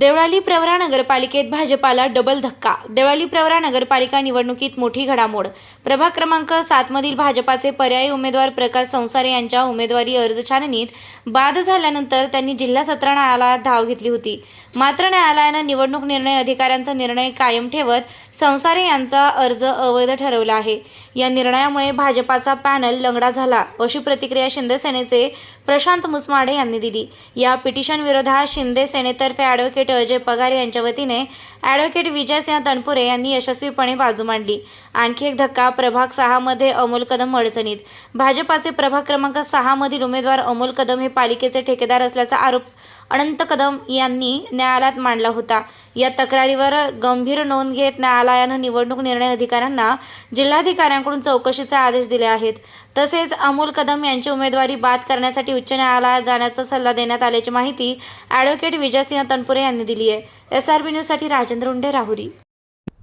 देवळाली प्रवरा नगरपालिकेत भाजपाला डबल धक्का. देवळाली प्रवरा नगरपालिका निवडणुकीत मोठी घडामोड. प्रभाग क्रमांक सातमधील भाजपाचे पर्यायी उमेदवार प्रकाश संसारे यांच्या उमेदवारी अर्ज छाननीत बाद झाल्यानंतर त्यांनी जिल्हा सत्र न्यायालयात धाव घेतली होती. मात्र न्यायालयानं निवडणूक निर्णय अधिकाऱ्यांचा निर्णय कायम ठेवत संसारे यांचा अर्ज अवैध ठरवला आहे. या निर्णयामुळे भाजपाचा पॅनल लंगडा झाला. अशी प्रतिक्रिया शिंदेसेनेचे प्रशांत मुसमाडे यांनी दिली. या पिटिशन विरोधात शिंदे सेनेतर्फे ॲडव्होकेट अजय पगार यांच्या वतीने ॲडव्होकेट विजयसिंह तनपुरे यांनी यशस्वीपणे बाजू मांडली. आणखी एक धक्का प्रभाग सहामध्ये अमोल कदम अडचणीत. भाजपाचे प्रभाग क्रमांक सहामधील उमेदवार अमोल कदम हे पालिकेचे ठेकेदार असल्याचा आरोप अनंत कदम यांनी न्यायालयात मांडला होता. या तक्रारीवर गंभीर नोंद घेत न्यायालयानं निवडणूक निर्णय अधिकाऱ्यांना जिल्हाधिकाऱ्यांकडून चौकशीचे आदेश दिले आहेत. तसेच अमोल कदम यांची उमेदवारी बाद करण्यासाठी उच्च न्यायालयात जाण्याचा सल्ला देण्यात आल्याची माहिती ॲडव्होकेट विजयसिंह तनपुरे यांनी दिली आहे. एस आर बी न्यूजसाठी राजेंद्र उंडे राहुरी.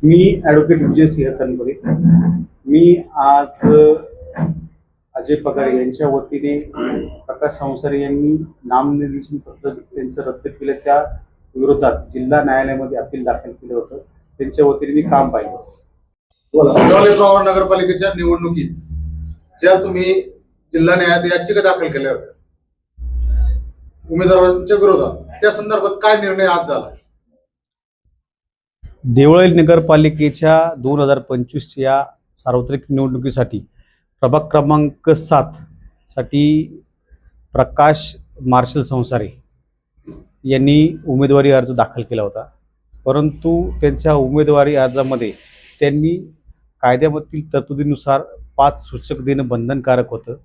मी ॲडव्होकेट विजयसिंह तनपुरे. मी आज अजय पगार यांच्या वतीने प्रकाश संसारे यांनी नामनिर्देशन पत्र त्यांचं रद्द केलं. त्या विरोधात जिल्हा न्यायालयामध्ये अपील दाखल केलं होतं. त्यांच्या वतीने मी काम पाहिलं नगरपालिकेच्या निवडणुकीत ज्या तुम्ही जिल्हा न्यायालयात याचिका दाखल केल्या होत्या उमेदवारांच्या विरोधात त्या संदर्भात काय निर्णय आज झाला? देवळी नगरपालिकेच्या दोन हजार पंचवीसच्या या सार्वत्रिक निवडणुकीसाठी प्रभाग क्रमांक सात साठी प्रकाश मार्शल संसारे यांनी उमेदवारी अर्ज दाखल केला होता. परंतु त्यांच्या उमेदवारी अर्जामध्ये त्यांनी कायद्यामधील तरतुदीनुसार पाच सूचक देणं बंधनकारक होतं.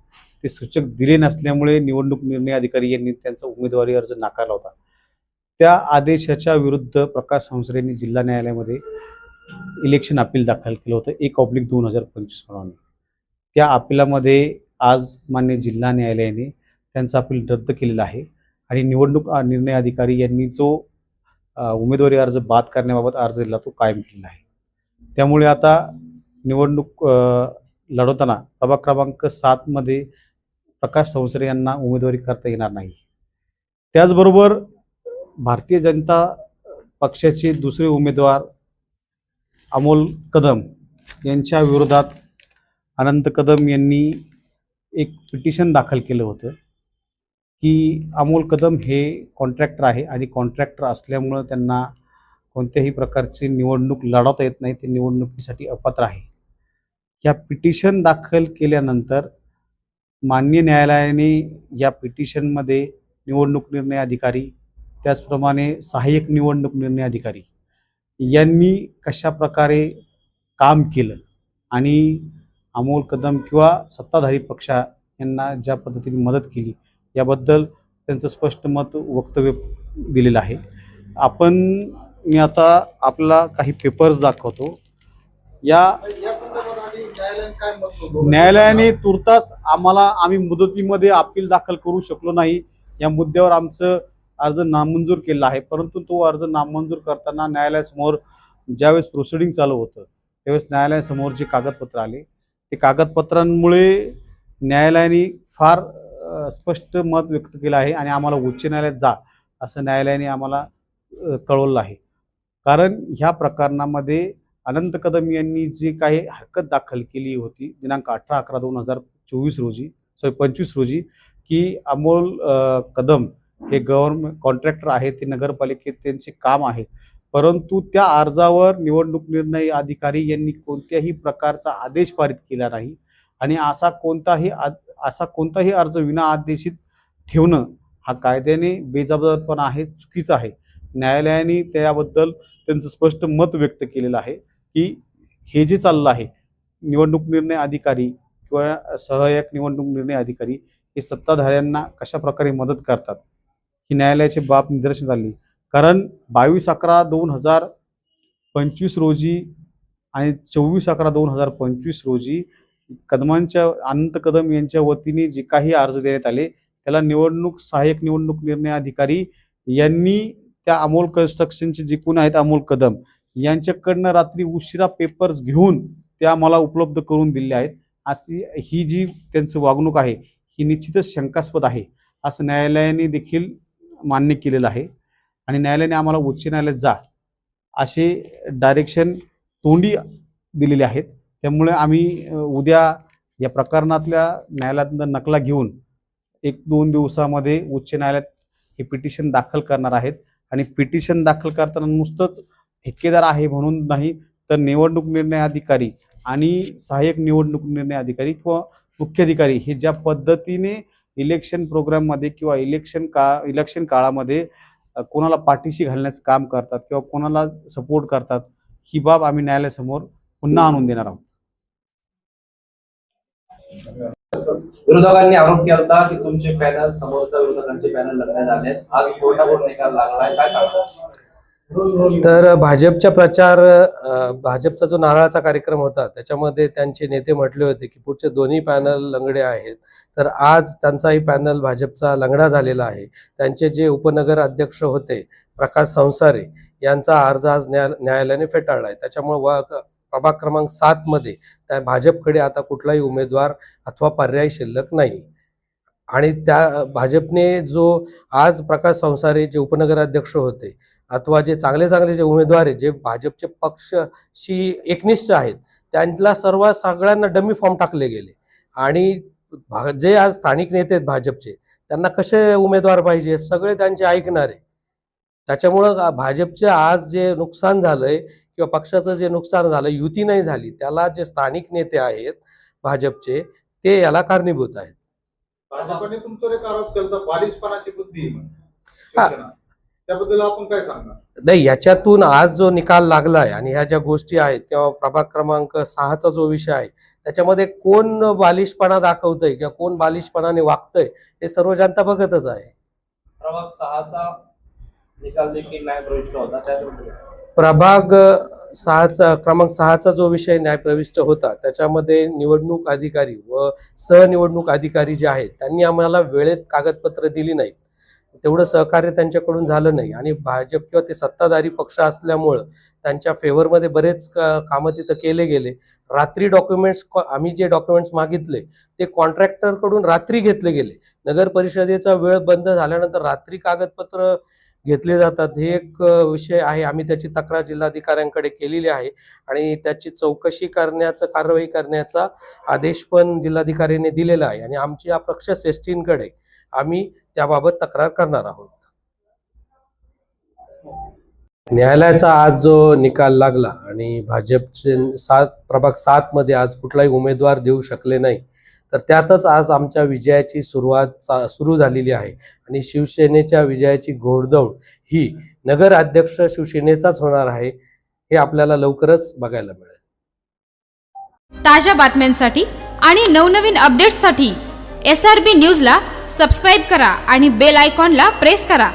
ते सूचक दिले नसल्यामुळे निवडणूक निर्णय अधिकारी यांनी त्यांचा उमेदवारी अर्ज नाकारला होता. त्या आदेशाच्या विरुद्ध प्रकाश संसारे यांनी जिल्हा न्यायालयामध्ये इलेक्शन अपील दाखल केलं होतं. एक ऑब्लिक दोन हजार पंचवीस प्रमाणे. त्या अपिलामध्ये आज मान्य जिल्हा न्यायालयाने त्यांचा अपील रद्द केलेला आहे. आणि निवडणूक निर्णय अधिकारी यांनी जो उमेदवारी अर्ज बाद करण्याबाबत अर्ज दिला तो कायम केलेला आहे. त्यामुळे आता निवडणूक लढवताना प्रभाग क्रमांक सातमध्ये प्रकाश संसरे यांना उमेदवारी करता येणार नाही. त्याचबरोबर भारतीय जनता पक्षाचे दुसरे उमेदवार अमोल कदम यांच्या विरोधात अनंत कदम यांनी एक पिटिशन दाखल केलं होतं की अमोल कदम हे कॉन्ट्रॅक्टर आहे आणि कॉन्ट्रॅक्टर असल्यामुळं त्यांना कोणत्याही प्रकारची निवडणूक लढवता येत नाही ते निवडणुकीसाठी अपात्र आहे. या पिटिशन दाखल केल्यानंतर मान्य न्यायालयाने या पिटिशनमध्ये निवडणूक निर्णय अधिकारी त्याचप्रमाणे सहाय्यक निवडणूक निर्णय अधिकारी यांनी कशा प्रकारे काम केलं आणि अमोल कदम किंवा सत्ताधारी पक्षा यांना ज्या पद्धतीने मदत केली याबद्दल त्यांचं स्पष्ट मत वक्तव्य दिलेलं आहे. आपण मी आता आपला काही पेपर्स दाखवतो. या न्यायालयाने न्यायालयाने तुर्तास आम्हाला आम्ही मुदतीमध्ये अपील दाखल करू शकलो नाही. या मुद्द्यावर आमचं अर्ज नामंजूर केला आहे. परंतु तो अर्ज नामंजूर करताना न्यायालयासमोर ज्यावेळेस प्रोसिडिंग चालू होतं त्यावेळेस न्यायालयासमोर जे कागदपत्र आले ते कागदपत्रांमुळे न्यायालयाने फार स्पष्ट मत व्यक्त केलं आहे आणि आम्हाला उच्च न्यायालयात जा असं न्यायालयाने आम्हाला कळवलं आहे. कारण ह्या प्रकरणामध्ये अनंत कदम यांनी जी काही हरकत दाखल केली होती दिनांक अठरा अकरा दोन हजार चोवीस रोजी सॉरी पंचवीस रोजी की अमोल कदम हे गव्हर्नमेंट कॉन्ट्रॅक्टर आहे ते नगरपालिकेत त्यांचे काम आहे. परंतु त्या अर्जावर निवडणूक निर्णय अधिकारी यांनी कोणत्याही प्रकारचा आदेश पारित केला नाही. आणि असा कोणताही आ- असा कोणताही अर्ज विना आदेशित ठेवणं हा कायद्याने बेजबाबदारपणा आहे चुकीचं आहे. न्यायालयाने त्याबद्दल त्यांचं स्पष्ट मत व्यक्त केलेलं आहे की हे जे चाललं आहे निवडणूक निर्णय अधिकारी किंवा सहाय्यक निवडणूक निर्णय अधिकारी हे सत्ताधाऱ्यांना कशा प्रकारे मदत करतात? ही न्यायालयाची बाब निदर्शन झाली कारण बावीस अकरा दोन हजार पंचवीस रोजी आणि चोवीस अकरा दोन हजार पंचवीस रोजी कदमांच्या अनंत कदम यांच्या वतीने जे काही अर्ज देण्यात आले त्याला निवडणूक सहाय्यक निवडणूक निर्णय अधिकारी यांनी त्या अमोल कन्स्ट्रक्शनचे जे कोण आहेत अमोल कदम यांच्याकडनं रात्री उशिरा पेपर्स घेऊन ते आम्हाला उपलब्ध करून दिले आहेत. अशी ही जी त्यांचं वागणूक आहे ही निश्चितच शंकास्पद आहे असं न्यायालयाने देखील मान्य केलेलं आहे. आणि न्यायालयाने आम्हाला उच्च न्यायालयात जा असे डायरेक्शन तोंडी दिलेले आहेत. त्यामुळे आम्ही उद्या या प्रकरणातल्या न्यायालयातनं नकला घेऊन एक दोन दिवसामध्ये उच्च न्यायालयात हे पिटिशन दाखल करणार आहेत. आणि पिटिशन दाखल करताना नुसतंच ठेकेदार आहे म्हणून नाही तर निवडणूक निर्णय अधिकारी आणि सहाय्यक निवडणूक निर्णय अधिकारी किंवा मुख्याधिकारी हे ज्या पद्धतीने इलेक्शन प्रोग्राममध्ये किंवा इलेक्शन का इलेक्शन काळामध्ये कोणाला पाठीशी घालण्याचं काम करतात किंवा कोणाला सपोर्ट करतात ही बाब आम्ही न्यायालयासमोर पुन्हा आणून देणार आहोत. विरोधकांनी आरोप केला होता की तुमचे पॅनल समोरच्या विरोधकांचे पॅनल लढण्यात आले आज कोर्टाकडून निकाल लागलाय. काय सांगता? तर भाजपच्या प्रचार भाजपचा जो नारळाचा कार्यक्रम होता त्याच्यामध्ये त्यांचे नेते म्हटले होते की पुढचे दोन्ही पॅनल लंगडे आहेत. तर आज त्यांचाही पॅनल भाजपचा लंगडा झालेला आहे. त्यांचे जे उपनगर अध्यक्ष होते प्रकाश संसारे यांचा अर्ज आज न्याय न्यायालयाने फेटाळला आहे. त्याच्यामुळे प्रभाग क्रमांक सात मध्ये त्या भाजपकडे आता कुठलाही उमेदवार अथवा पर्याय शिल्लक नाही. आणि त्या भाजपने जो आज प्रकाश संसारे जे उपनगराध्यक्ष होते अथवा जे चांगले चांगले जे उमेदवार आहेत जे भाजपचे पक्षशी एकनिष्ठ आहेत त्यांना सर्व सगळ्यांना डमी फॉर्म टाकले गेले. आणि भा- जे आज स्थानिक नेते आहेत भाजपचे त्यांना कसे उमेदवार पाहिजे सगळे त्यांचे ऐकणारे त्याच्यामुळं भाजपचे आज जे नुकसान झालंय किंवा पक्षाचं जे नुकसान झालं युती नाही झाली त्याला जे स्थानिक नेते आहेत भाजपचे ते याला कारणीभूत आहेत. भाजपने तुमच्यावर एक आरोप केला बालिशपणाची बुद्धी. हा. त्याबद्दल आपण काय सांगणार नाही याच्यातून आज जो निकाल लागलाय आणि ह्या ज्या गोष्टी आहेत किंवा प्रभाग क्रमांक सहाचा जो विषय आहे त्याच्यामध्ये कोण बालिशपणा दाखवतंय किंवा कोण बालिशपणाने वागतंय हे सर्व जनता बघतच आहे प्रभाग सहाचा निकाल देखील न्याय प्रविष्ट होता त्याबद्दल प्रभाग सहाचा क्रमांक सहाचा जो विषय न्यायप्रविष्ट होता त्याच्यामध्ये निवडणूक अधिकारी व सहनिवडणूक अधिकारी जे आहेत त्यांनी आम्हाला वेळेत कागदपत्र दिली नाहीत. तेवढं सहकार्य त्यांच्याकडून झालं नाही आणि भाजप किंवा ते सत्ताधारी पक्ष असल्यामुळं त्यांच्या फेवरमध्ये बरेच कामं तिथं केले गेले. रात्री डॉक्युमेंट्स आम्ही जे डॉक्युमेंट्स मागितले ते कॉन्ट्रॅक्टरकडून रात्री घेतले गेले. नगर परिषदेचा वेळ बंद झाल्यानंतर रात्री कागदपत्र घेतले जातात. हे एक विषय आहे. आम्ही त्याची तक्रार जिल्हाधिकाऱ्यांकडे केलेली आहे. आणि त्याची चौकशी करण्याचा कारवाई करण्याचा आदेश पण जिल्हाधिकाऱ्यांनी दिलेला आहे. आणि आमची अपक्ष श्रेष्ठींकडे आम्ही त्याबाबत तक्रार करणार आहोत. न्यायालयाचा आज जो निकाल लागला आणि भाजपचे सात प्रभाग सात मध्ये आज कुठलाही उमेदवार देऊ शकले नाही तर त्यातच आज आमच्या विजयाची सुरुवात सुरू झालेली आहे. आणि शिवसेनेच्या विजयाची घोडदौड ही नगर अध्यक्ष शिवसेनेचाच होणार आहे हे आपल्याला लवकरच बघायला मिळेल. ताज्या बातम्यांसाठी आणि नवनवीन अपडेट्ससाठी एस आर बी न्यूजला सबस्क्राईब करा आणि बेल आयकॉनला प्रेस करा.